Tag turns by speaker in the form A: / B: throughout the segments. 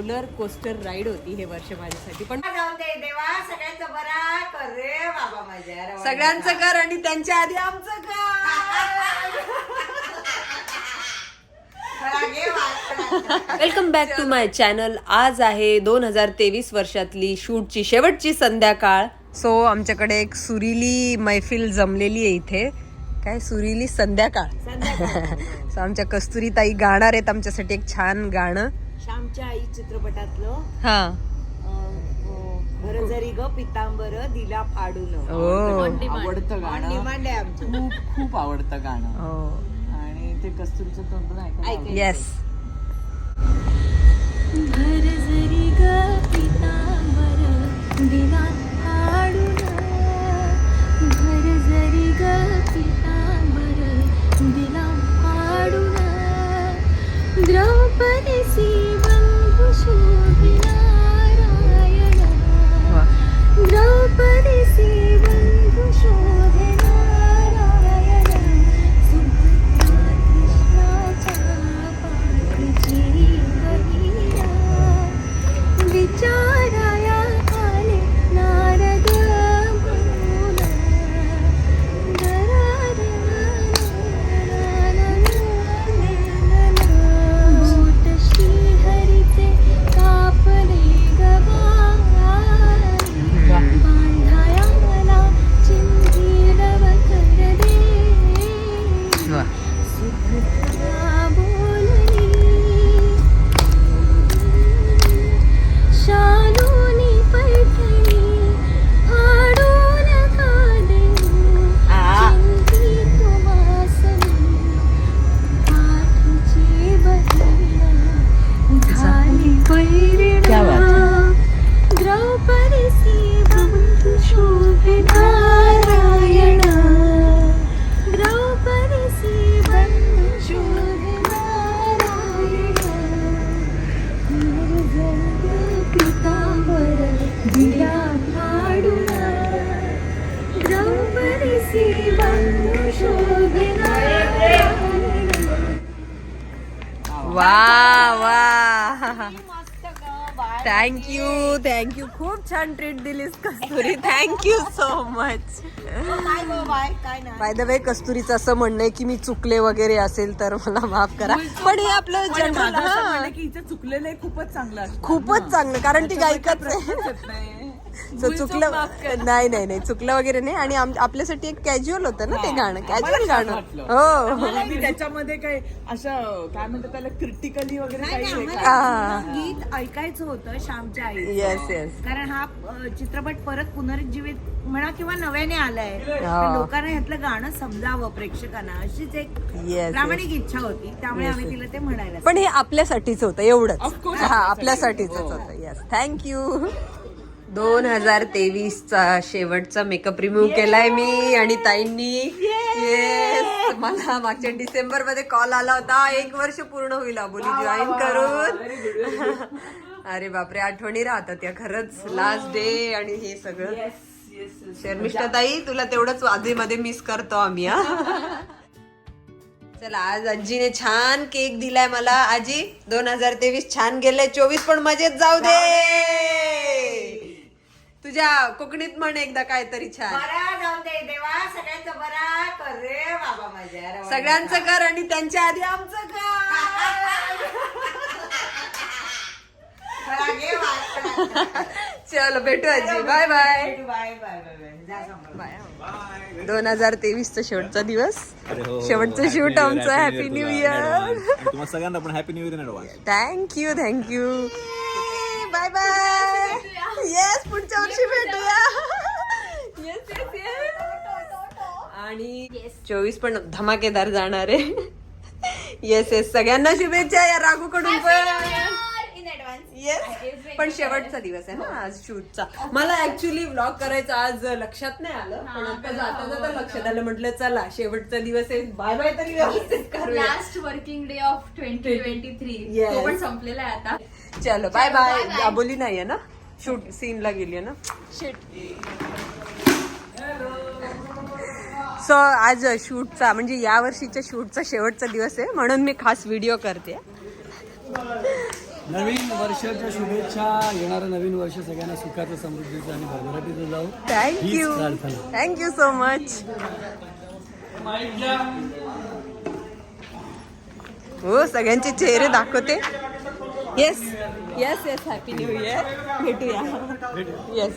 A: Roller coaster ride होती हे वर्ष माझ्यासाठी. पण
B: देवा सगळ्यांचं बरा. कर रे बाबा माझ्या रवा.
A: सगळ्यांचं घर आणि त्यांच्या आधी आमचं. Welcome back to my channel आज आहे दोन हजार तेवीस वर्षातली शूटची शेवटची संध्याकाळ. सो आमच्याकडे एक सुरीली मैफिल जमलेली आहे इथे. काय सुरीली संध्याकाळ? सो आमच्या कस्तुरी ताई गाणार आहेत आमच्यासाठी एक छान गाणं.
B: श्यामच्या आई चित्रपटातलं
A: हा.
B: जरी ग पितांबर दिला फाडून.
A: हो.
C: आवडतं गाणं.
B: डिमांड आहे आमचं.
C: खूप खूप आवडतं गाणं.
A: हो.
C: आणि ते कस्तुरीचं तोंड आवडतं.
A: येस वा वा. थँक्यू थँक्यू खूप छान treat दिलीस Kasturi. Thank you so much
B: by
A: the way कस्तुरीचं असं म्हणणं आहे की मी चुकले वगैरे असेल तर मला माफ करा. पण हे आपलं जनरल
C: चुकलेलं खूपच चांगलं.
A: खूपच चांगलं कारण ती गायिकाच आहे. So, चुकलं नाही नाही नाही. चुकलं वगैरे नाही. आणि आपल्यासाठी एक कॅज्युअल होतं ना ते गाणं. कॅज्युअल गाणं. हो.
C: त्याच्यामध्ये काय असं काय म्हणतात त्याला क्रिटिकली वगैरे हे.
B: गीत ऐकायचं होतं श्यामच्या आई
A: येस येस
B: कारण हा चित्रपट परत पुनरुज्जीवित म्हणा किंवा नव्याने आलाय
A: हा.
B: लोकांना ह्यातलं गाणं समजावं प्रेक्षकांना. अशीच एक प्रामाणिक इच्छा होती. त्यामुळे
A: Yes,
B: आम्ही
A: yes.
B: तिला ते म्हणायला
A: पण हे आपल्यासाठीच होतं एवढंच. हा. आपल्यासाठीच
C: हो.
A: होतं. येस थँक्यू दोन हजार तेवीसचा शेवटचा मेकअप रिमूव्ह केलाय मी आणि ताईंनी. येस मला मागच्या डिसेंबरमध्ये कॉल आला होता. एक वर्ष पूर्ण होईल अबोली जॉईन करून. अरे बापरे आठवणी राहतात या खरंच. लास्ट डे आणि हे सगळं. शर्मिष्ठा ताई तुला तेवढंच आधीमध्ये मिस करतो आम्ही हा. चला आज आजीने छान केक दिलाय मला. आजी दोन हजार तेवीस छान गेले चोवीस पण मजेत जाऊ दे. तुझ्या कोकणीत म्हण एकदा काहीतरी छान.
B: बरा जाऊन दे देवा सगळ्यांचं बरा कर रे बाबा माझ्या रवा.
A: सगळ्यांचं घर आणि त्यांच्या आधी आमचं
B: घे वाट.
A: चल भेटू आजी. Bye bye.
B: Bye bye bye bye. जा सांभाळ.
A: दोन हजार तेवीसचा शेवटचा दिवस.
D: अरे हो, हो,
A: शेवटचं
D: Happy
A: शूट
D: New Year,
A: आमचं
D: Happy
A: happy
D: New
A: new
D: Year तुला. In
A: year
D: advance. आणि तुम्हाला सगळ्यांना पण happy new year in advance
A: thank you thank you bye bye yes पुढच्या वर्षी भेटूया. येस येस येस आणि चोवीस पण धमाकेदार जाणार आहे. येस येस सगळ्यांना शुभेच्छा या राघू कडून पण. येस पण शेवटचा दिवस आहे ना आज शूटचा. मला ऍक्च्युली व्लॉग करायचा आज लक्षात नाही आलं पण आता जाता जाता लक्षात आलं म्हटलं चला शेवटचा दिवस आहे बाय बाय तरी व्यवस्थित करूया.
E: Last working day of twenty twenty three पण संपलेला आहे आता.
A: चलो बाय बाय. दाबोली नाहीये ना? शूट सीन ला गेली ना? सो आज शूटचा म्हणजे या वर्षीच्या शूटचा शेवटचा दिवस आहे म्हणून मी खास व्हिडिओ करते.
F: नवीन वर्षाच्या शुभेच्छा येणारं नवीन वर्ष सगळ्यांना सुखाचं समृद्धीचं आणि भरभराटीचं जाऊ
A: थँक्यू. थँक्यू सो मच हो सगळ्यांचे चेहरे दाखवते. Yes yes yes happy new year भेटूया येस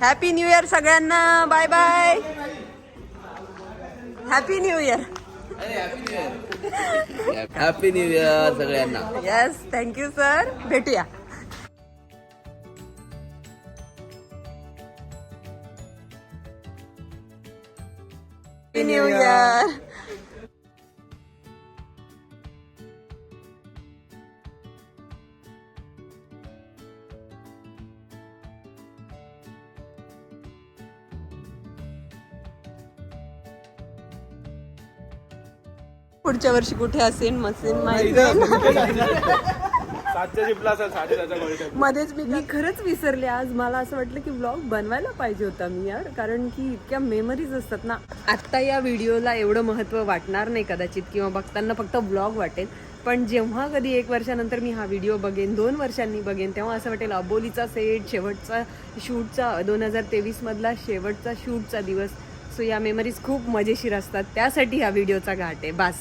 A: हॅपी न्यू इयर सगळ्यांना. Bye bye happy new year
G: happy new year सगळ्यांना.
A: येस थँक्यू सर भेटूया. हॅपी न्यू इयर पुढच्या वर्षी कुठे असेल मसेन मध्येच मी मी खरंच विसरले आज. मला असं वाटलं की व्लॉग बनवायला पाहिजे होता मी यार. कारण की इतक्या मेमरीज असतात ना. आत्ता या व्हिडिओला एवढं महत्त्व वाटणार नाही कदाचित किंवा बघताना फक्त ब्लॉग वाटेल. पण जेव्हा कधी एक वर्षानंतर मी हा व्हिडिओ बघेन दोन वर्षांनी बघेन तेव्हा असं वाटेल अबोलीचा सेट शेवटचा शूटचा दोन हजार तेवीसमधला शेवटचा शूटचा दिवस. सो या मेमरीज खूप मजेशीर असतात. त्यासाठी हा व्हिडिओचा घाट आहे. बास.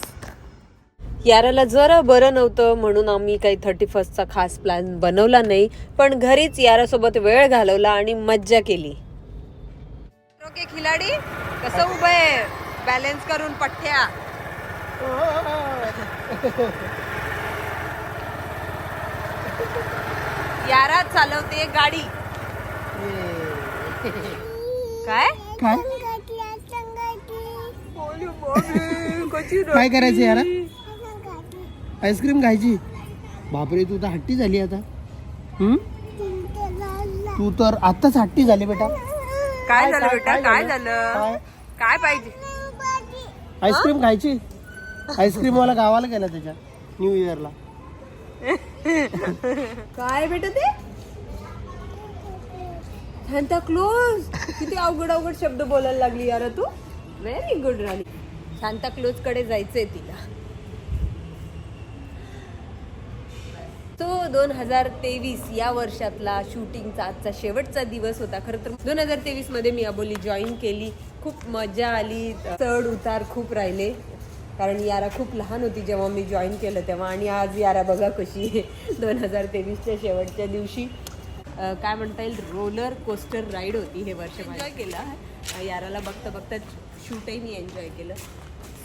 A: याराला जरा बरं नव्हतं म्हणून आम्ही काही थर्टी फर्स्टचा खास प्लॅन बनवला नाही. पण घरीच यारासोबत वेळ घालवला आणि मज्जा केली. ओके खिलाडी कसं उभं आहे? बॅलन्स करून पठ्ठ्या. यारा चालवते गाडी. काय?
H: काय? करायचं यार? आईस्क्रीम खायची? बापरे तू तर हट्टी झाली आता? तू तर आताच हट्टी झाली बेटा.
A: काय झालं बेटा? काय
H: काय
A: झालं? काय? पाहिजे?
H: आईस्क्रीम खायची? आईस्क्रीम वाला गावाला गेला त्याच्या न्यू इयरला
A: काय बेटा ते? शांता क्लोज किती अवघड अवघड शब्द बोलायला लागली यार तू. Very good Rani. शांता क्लोजकडे जायचंय तिला. तो दोन हजार तेवीस या वर्षातला शूटिंगचा आजचा शेवटचा दिवस होता. खरं तर दोन हजार तेवीसमध्ये मी अबोली जॉईन केली. खूप मजा आली. चढ उतार खूप राहिले. कारण यारा खूप लहान होती जेव्हा मी जॉईन केलं तेव्हा. आणि आज यारा बघा कशी आहे. दोन हजार तेवीसच्या शेवटच्या दिवशी. काय म्हणता येईल? रोलर कोस्टर राईड होती हे वर्ष एन्जॉय केलं. याराला बघता बघता शूटही मी एन्जॉय केलं.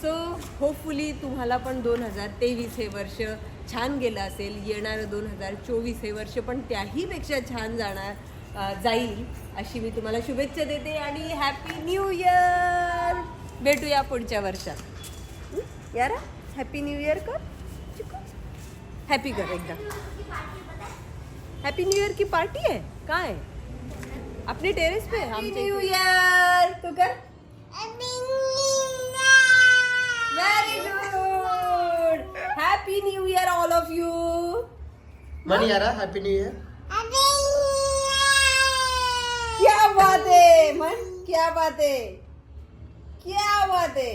A: सो होपफुली तुम्हाला पण दोन हजार तेवीस हे वर्ष छान गेलं असेल. येणारं दोन हजार चोवीस हे वर्ष पण त्याहीपेक्षा छान जाणार जाईल अशी मी तुम्हाला शुभेच्छा देते आणि हॅपी न्यू इयर भेटूया पुढच्या वर्षात. यारा हॅपी न्यू इयर कर. हॅपी कर एकदा. हॅपी न्यू ईयर की पार्टी आहे? काय? अपने टेरेस पे हम न्यू ईयर तो कर। Very good happy new year all of you
H: म्हणे यारा हॅपी न्यू इयर
A: क्या बात है मन? क्या बात है? क्या बात है?